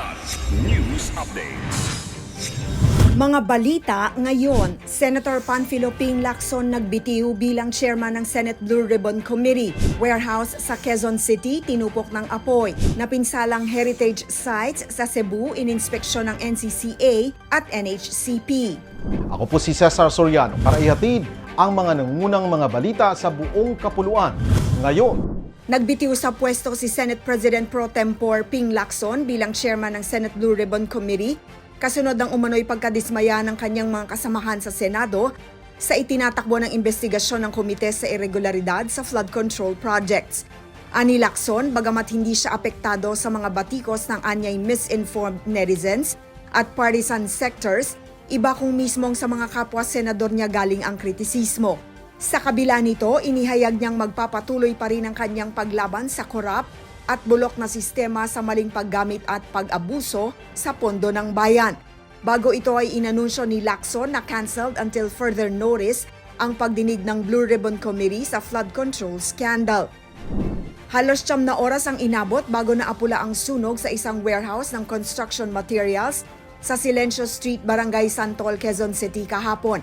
Kilat News Updates. Mga balita ngayon, Senator Panfilo Ping Lacson nagbitiw bilang chairman ng Senate Blue Ribbon Committee. Warehouse sa Quezon City tinupok ng apoy. Napinsalang heritage sites sa Cebu ininspeksyon ng NCCA at NHCP. Ako po si Cesar Soriano para ihatid ang mga nangungunang mga balita sa buong kapuluan. Ngayon, Nagbitiw sa pwesto si Senate President Pro Tempore Ping Lacson bilang chairman ng Senate Blue Ribbon Committee kasunod ng umano'y pagkadismaya ng kanyang mga kasamahan sa Senado sa itinatakbo ng investigasyon ng komite sa irregularidad sa flood control projects. Ani Lacson, bagamat hindi siya apektado sa mga batikos ng anyay misinformed netizens at partisan sectors, iba kung mismong sa mga kapwa senador niya galing ang kritisismo. Sa kabila nito, inihayag niyang magpapatuloy pa rin ang kanyang paglaban sa korap at bulok na sistema sa maling paggamit at pag-abuso sa pondo ng bayan. Bago ito ay inanunsyo ni Lacson na cancelled until further notice ang pagdinig ng Blue Ribbon Committee sa flood control scandal. Halos siyam na oras ang inabot bago naapula ang sunog sa isang warehouse ng construction materials sa Silencio Street, Barangay Santol, Quezon City kahapon.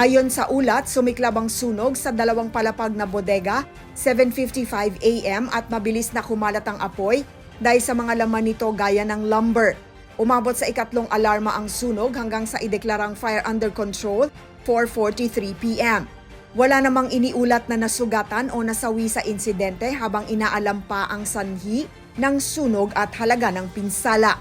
Ayon sa ulat, sumiklab ang sunog sa dalawang palapag na bodega, 7.55 a.m. at mabilis na kumalat ang apoy dahil sa mga laman nito gaya ng lumber. Umabot sa ikatlong alarma ang sunog hanggang sa ideklarang fire under control 4.43 p.m. Wala namang iniulat na nasugatan o nasawi sa insidente habang inaalam pa ang sanhi ng sunog at halaga ng pinsala.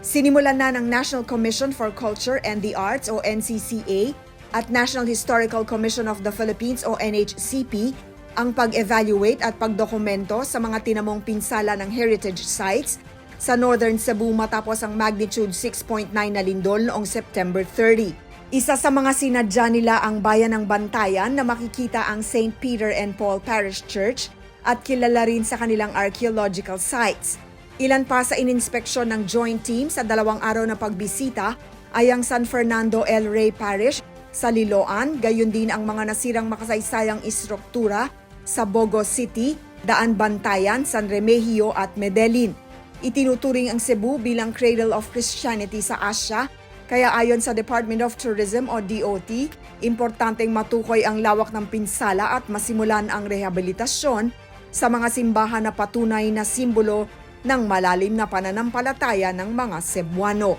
Sinimulan na ng National Commission for Culture and the Arts o NCCA at National Historical Commission of the Philippines o NHCP ang pag-evaluate at pagdokumento sa mga tinamong pinsala ng heritage sites sa Northern Cebu matapos ang magnitude 6.9 na lindol noong September 30. Isa sa mga sinadya nila ang bayan ng Bantayan na makikita ang St. Peter and Paul Parish Church at kilala rin sa kanilang archaeological sites. Ilan pa sa ininspeksyon ng joint team sa dalawang araw na pagbisita ay ang San Fernando El Rey Parish sa Liloan, gayon din ang mga nasirang makasaysayang istruktura sa Bogo City, Daan Bantayan, San Remigio at Medellin. Itinuturing ang Cebu bilang cradle of Christianity sa Asia kaya ayon sa Department of Tourism o DOT, importanteng matukoy ang lawak ng pinsala at masimulan ang rehabilitasyon sa mga simbahan na patunay na simbolo ng malalim na pananampalataya ng mga Cebuano.